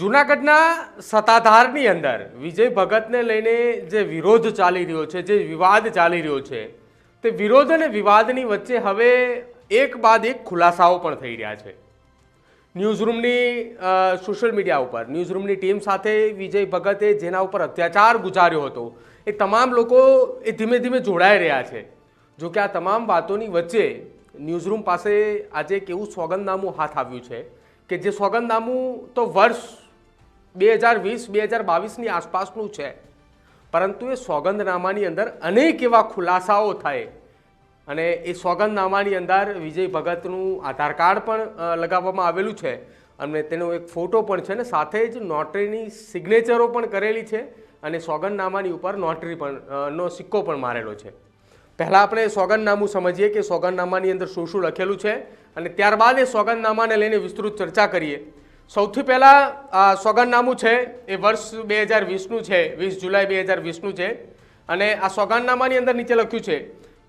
જૂનાગઢના સત્તાધારની અંદર વિજય ભગતને લઈને જે વિરોધ ચાલી રહ્યો છે, જે વિવાદ ચાલી રહ્યો છે, તે વિરોધ અને વિવાદની વચ્ચે હવે એક બાદ એક ખુલાસાઓ પણ થઈ રહ્યા છે. ન્યૂઝરૂમની સોશિયલ મીડિયા ઉપર, ન્યૂઝરૂમની ટીમ સાથે વિજય ભગતે જેના ઉપર અત્યાચાર ગુજાર્યો હતો, એ તમામ લોકો એ ધીમે ધીમે જોડાઈ રહ્યા છે. જો કે આ તમામ વાતોની વચ્ચે ન્યૂઝરૂમ પાસે આજે એક એવું સોગંદનામું હાથ આવ્યું છે કે જે સોગંદનામું તો વર્ષ બે હજાર વીસ, બે હજાર બાવીસની આસપાસનું છે. પરંતુ એ સોગંદનામાની અંદર અનેક એવા ખુલાસાઓ થાય. અને એ સોગંદનામાની અંદર વિજય ભગતનું આધાર કાર્ડ પણ લગાવવામાં આવેલું છે. અને તેનો એક ફોટો પણ છે ને, સાથે જ નોટરીની સિગ્નેચરો પણ કરેલી છે અને સોગંદનામાની ઉપર નોટરી પણ નો સિક્કો પણ મારેલો છે. પહેલાં આપણે સોગંદનામું સમજીએ કે સોગંદનામાની અંદર શું શું લખેલું છે અને ત્યારબાદ એ સોગંદનામાને લઈને વિસ્તૃત ચર્ચા કરીએ. સૌથી પહેલાં સોગંદનામું છે, એ વર્ષ બે હજાર વીસનું છે, વીસ જુલાઈ બે હજાર વીસનું છે. અને આ સોગંદનામાની અંદર નીચે લખ્યું છે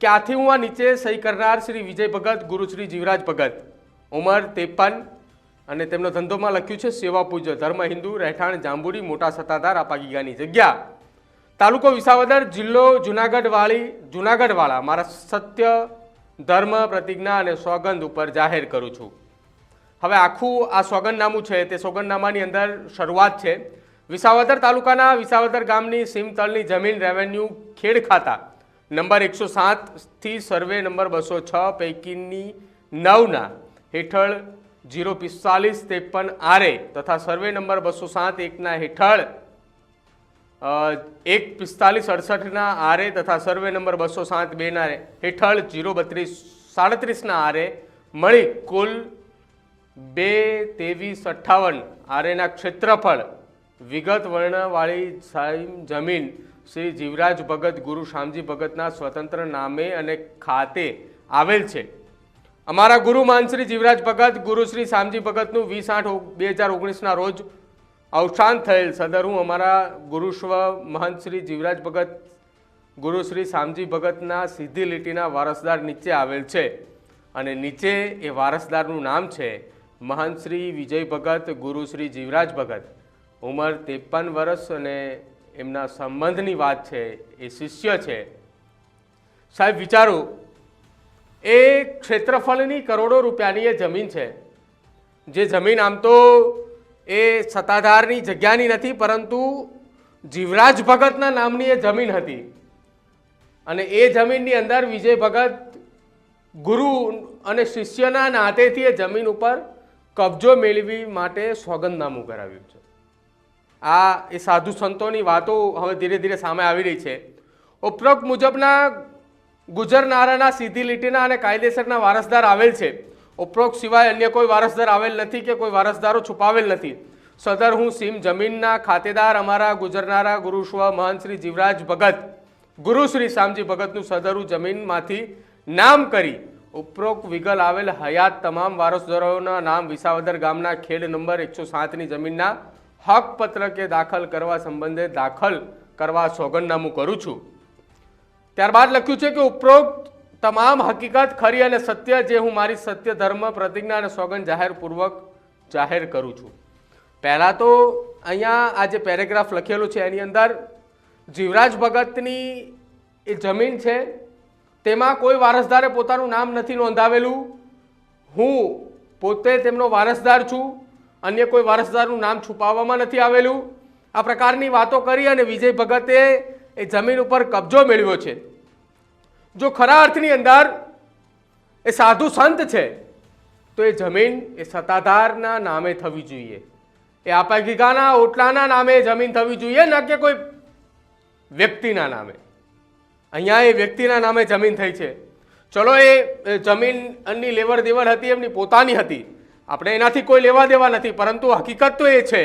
કે, આથી હું આ નીચે સહી કરનાર શ્રી વિજય ભગત, ગુરુ શ્રી જીવરાજ ભગત, ઉંમર ત્રેપન અને તેમનો ધંધોમાં લખ્યું છે, સેવા પૂજ્ય, ધર્મ હિન્દુ, રહેઠાણ, જાંબુડી, મોટા સત્તાધાર, આપાગીગાની જગ્યા. તાલુકો વિસાવદર જિલ્લો જુનાગઢવાળી, જુનાગઢવાળા, મારા સત્ય, ધર્મ, પ્રતિજ્ઞા અને સોગંદ ઉપર જાહેર કરું છું. હવે આખું આ સોગંદનામું છે, તે સોગંદનામાની અંદર શરૂઆત છે. વિસાવદર તાલુકાના વિસાવદર ગામની સીમતળની જમીન રેવન્યુ ખેડ ખાતા. નંબર એકસો સાતથી સર્વે નંબર બસો છ પૈકીની નવના હેઠળ જીરો પિસ્તાલીસ ત્રેપન આરે તથા સર્વે નંબર બસો સાત એકના હેઠળ એક પિસ્તાલીસ અડસઠના આરે તથા સર્વે નંબર બસો સાત બેના હેઠળ જીરો બત્રીસ સાડત્રીસના આરે મળી કુલ બે, ત્રેવીસ, અઠ્ઠાવન. આરેના ક્ષેત્રફળ. વિગત વર્ણવાળી જમીન શ્રી જીવરાજ ભગત, ગુરુ શામજી ભગતના સ્વતંત્ર નામે અને ખાતે આવેલ છે. અમારા ગુરુ માનશ્રી જીવરાજ ભગત, ગુરુ શ્રી શામજી ભગતનું વીસ આઠ બે હજાર ઓગણીસના રોજ અવસાન થયેલ. સદર હું અમારા ગુરુશ્વ મહંત શ્રી જીવરાજ ભગત, ગુરુ શ્રી શામજી ભગતના સીધી લીટીના વારસદાર નીચે આવેલ છે. અને નીચે એ વારસદારનું નામ છે મહંત શ્રી વિજય ભગત, ગુરુ શ્રી જીવરાજ ભગત. ઉંમર ત્રેપન વર્ષ અને એમના સંબંધની વાત છે, એ શિષ્ય છે. સાહેબ, વિચારો, એ ક્ષેત્રફળની કરોડો રૂપિયાની એ જમીન છે. જે જમીન આમ તો એ સત્તાધારની જગ્યાની નથી, પરંતુ જીવરાજ ભગતના નામની એ જમીન હતી. અને એ જમીનની અંદર વિજય ભગત ગુરુ અને શિષ્યના નાતેથી એ જમીન ઉપર કબજો મેળવી માટે સોગંદનામું કરાવ્યું છે. આ એ સાધુ સંતોની વાતો હવે ધીરે ધીરે સામે આવી રહી છે. ઉપરોક્ત મુજબના ગુજરનારાના સીધી લીટીના અને કાયદેસરના વારસદાર આવેલ છે. ઉપરોક્ત સિવાય અન્ય કોઈ વારસદાર આવેલ નથી કે કોઈ વારસદારો છુપાવેલ નથી. સદર હું સીમ જમીનના ખાતેદાર અમારા ગુજરનારા ગુરુશ્વ મહંત શ્રી જીવરાજ ભગત. ગુરુ શ્રી શામજી ભગતનું સદરું જમીનમાંથી નામ કરી ઉપરોક્ત વિગલ આવેલ હયાત તમામ વારસદારોના નામ વિસાવદર ગામના ખેડ નંબર એકસો સાતની જમીનના હક પત્રકે દાખલ કરવા સંબંધે દાખલ કરવા સોગંદનામું કરું છું. ત્યારબાદ લખ્યું છે કે ઉપરોક્ત તમામ હકીકત ખરી અને સત્ય જે હું મારી સત્ય ધર્મ પ્રતિજ્ઞા અને સોગંદ જાહેરપૂર્વક જાહેર કરું છું. પહેલાં તો અહીંયા આ જે પેરેગ્રાફ લખેલું છે એની અંદર જીવરાજ ભગતની એ જમીન છે તેમાં કોઈ વારસદારે પોતાનું નામ નથી નોંધાવેલું. હું પોતે તેમનો વારસદાર છું. અન્ય કોઈ વારસદારનું નામ છુપાવવામાં નથી આવેલું. આ પ્રકારની વાતો કરી અને વિજય ભગતે એ જમીન ઉપર કબજો મેળવ્યો છે. જો ખરા અર્થની અંદર એ સાધુ સંત છે, તો એ જમીન એ સત્તાધારના નામે થવી જોઈએ. એ આપાગીગાના ઓટલાના નામે જમીન થવી જોઈએ, ન કે કોઈ વ્યક્તિના નામે. અહીંયા એ વ્યક્તિના નામે જમીન થઈ છે. ચલો એ જમીનની લેવડ દેવડ હતી, એમની પોતાની હતી. આપણે એનાથી કોઈ લેવા દેવા નથી, પરંતુ હકીકત તો એ છે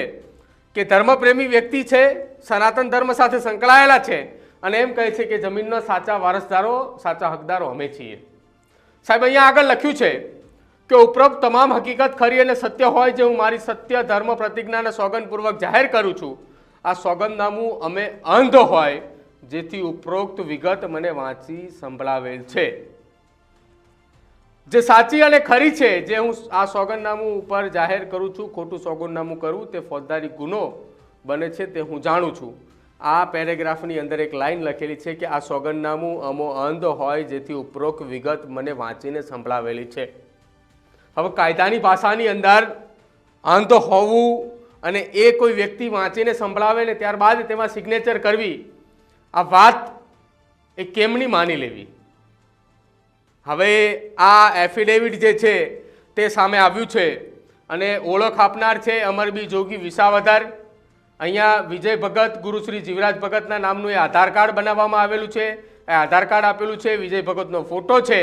કે ધર્મપ્રેમી વ્યક્તિ છે, સનાતન ધર્મ સાથે સંકળાયેલા છે અને એમ કહે છે કે જમીનના સાચા વારસદારો, સાચા હકદારો અમે છીએ. સાહેબ, અહીંયા આગળ લખ્યું છે કે ઉપરોક્ત તમામ હકીકત ખરી અને સત્ય હોય જે હું મારી સત્ય, ધર્મ પ્રતિજ્ઞાને સોગંદપૂર્વક જાહેર કરું છું. આ સોગંદનામું અમે અંધ હોય જેથી ઉપરોક્ત વિગત મને વાંચી સંભળાવેલ છે. જે સાચી અને ખરી છે, જે હું આ સોગંદનામું ઉપર જાહેર કરું છું, ખોટું સોગંદનામું કરું, તે ફોજદારી ગુનો બને છે તે હું જાણું છું. આ પેરેગ્રાફની અંદર એક લાઈન લખેલી છે કે આ સોગંદનામું અમો અંધ હોય જેથી ઉપરોક્ત વિગત મને વાંચીને સંભળાવેલી છે. હવે કાયદાની ભાષાની અંદર અંધ હોવું અને એ કોઈ વ્યક્તિ વાંચીને સંભળાવે ને ત્યારબાદ તેમાં સિગ્નેચર કરવી આ વાત એ કેમની માની લેવી? હવે આ એફિડેવિટ જે છે તે સામે આવ્યું છે અને ઓળખ આપનાર છે અમરબી જોગી વિસાવદર. અહીંયા વિજય ભગત ગુરુશ્રી જીવરાજ ભગતના નામનું એ આધાર કાર્ડ બનાવવામાં આવેલું છે. એ આધાર કાર્ડ આપેલું છે, વિજય ભગતનો ફોટો છે.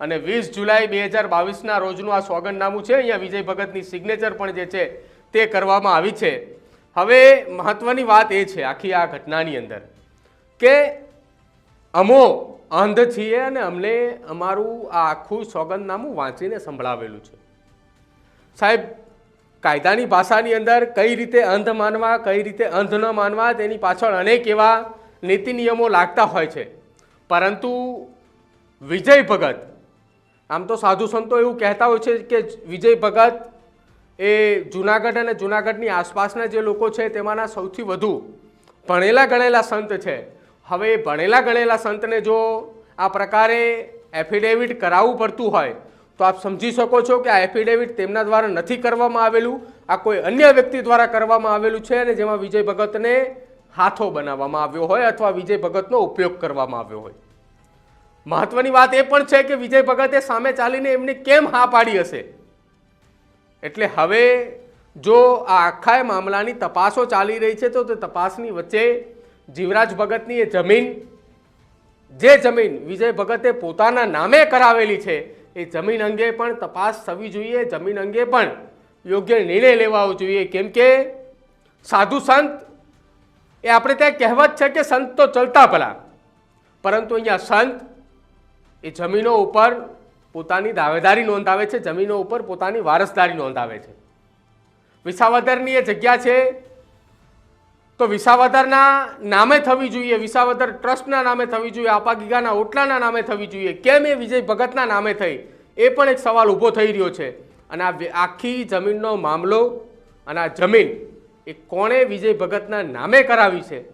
અને વીસ જુલાઈ બે હજાર બાવીસના રોજનું આ સોગંદનામું છે, અહીંયા વિજય ભગતની સિગ્નેચર પણ જે છે તે કરવામાં આવી છે. હવે મહત્વની વાત એ છે આખી આ ઘટનાની અંદર. કે અમો અંધ છીએ અને અમને અમારું આ આખું સોગંદનામું વાંચીને સંભળાવેલું છે. સાહેબ, કાયદાની ભાષાની અંદર કઈ રીતે અંધ માનવા, કઈ રીતે અંધ ન માનવા, તેની પાછળ અનેક એવા નીતિ નિયમો લાગતા હોય છે. પરંતુ વિજય ભગત, આમ તો સાધુ સંતો એવું કહેતા હોય છે કે વિજય ભગત એ જુનાગઢ અને જુનાગઢની આસપાસના જે લોકો છે, તેમાંના સૌથી વધુ ભણેલા ગણેલા સંત છે. હવે ભણેલા ગણેલા સંતને જો આ પ્રકારે એફિડેવિટ કરાવવું પડતું હોય, તો આપ સમજી શકો છો કે આ એફિડેવિટ તેમના દ્વારા નથી કરવામાં આવેલું, આ કોઈ અન્ય વ્યક્તિ દ્વારા કરવામાં આવેલું છે અને જેમાં વિજય ભગતને હાથો બનાવવામાં આવ્યો હોય અથવા વિજય ભગતનો ઉપયોગ કરવામાં આવ્યો હોય. મહત્વની વાત એ પણ છે કે વિજય ભગતે સામે ચાલીને એમને કેમ હા પાડી હશે? એટલે હવે જો આ આખા મામલાની તપાસો ચાલી રહી છે, તો તે તપાસની વચ્ચે જીવરાજ ભગતની એ જમીન, જે જમીન વિજય ભગતે પોતાના નામે કરાવેલી છે, એ જમીન અંગે પણ તપાસ થવી જોઈએ, જમીન અંગે પણ યોગ્ય નિર્ણય લેવાવો જોઈએ. કેમ કે સાધુ સંત, એ આપણે ત્યાં કહેવત છે કે સંત તો ચલતા ભલા પરંતુ અહીંયા સંત એ જમીનો ઉપર પોતાની દાવેદારી નોંધાવે છે, જમીનો ઉપર પોતાની વારસદારી નોંધાવે છે. વિસાવદરની એ જગ્યા છે તો વિસાવદરના નામે થવી જોઈએ, વિસાવદર ટ્રસ્ટના નામે થવી જોઈએ, આપા ગીગાના ઓટલાના નામે થવી જોઈએ, કેમ એ વિજય ભગતના નામે થઈ, એ પણ એક સવાલ ઊભો થઈ રહ્યો છે. અને આ આખી જમીનનો મામલો અને આ જમીન એ કોણે વિજય ભગતના નામે કરાવી છે,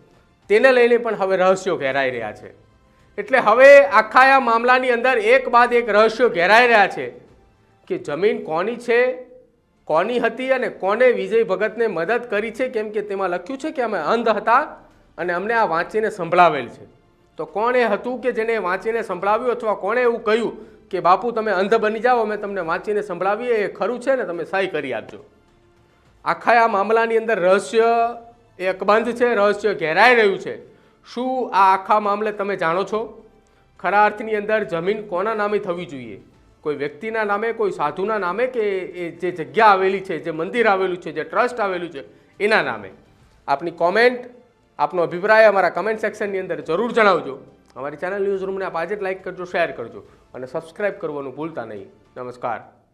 તેને લઈને પણ હવે રહસ્યો ઘેરાઈ રહ્યા છે. એટલે હવે આખા આ મામલાની અંદર એક બાદ એક રહસ્યો ઘેરાઈ રહ્યા છે કે જમીન કોની છે કોની હતી અને કોને વિજય ભગતને મદદ કરી છે? કેમ કે તેમાં લખ્યું છે કે અમે અંધ હતા અને અમને આ વાંચીને સંભળાવેલ છે. તો કોણ એ હતું કે જેને વાંચીને સંભળાવ્યું અથવા કોણે એવું કહ્યું કે, બાપુ, તમે અંધ બની જાઓ, અમે તમને વાંચીને સંભળાવીએ, એ ખરું છે ને? તમે સહી કરી આપજો. આખા આ મામલાની અંદર રહસ્ય એ અકબંધ છે, રહસ્ય ઘેરાઈ રહ્યું છે. શું આ આખા મામલે તમે જાણો છો? ખરા અર્થની અંદર જમીન કોના નામે થવી જોઈએ? કોઈ વ્યક્તિના નામે, કોઈ સાધુના નામે કે એ જે જગ્યા આવેલી છે, જે મંદિર આવેલું છે, જે ટ્રસ્ટ આવેલું છે, એના નામે. આપની કોમેન્ટ આપનો અભિપ્રાય અમારા કમેન્ટ સેક્શનની અંદર જરૂર જણાવજો. અમારી ચેનલ ન્યૂઝ રૂમને આપ આજે જ લાઈક કરજો શેર કરજો અને સબસ્ક્રાઇબ કરવાનું ભૂલતા નહીં. નમસ્કાર.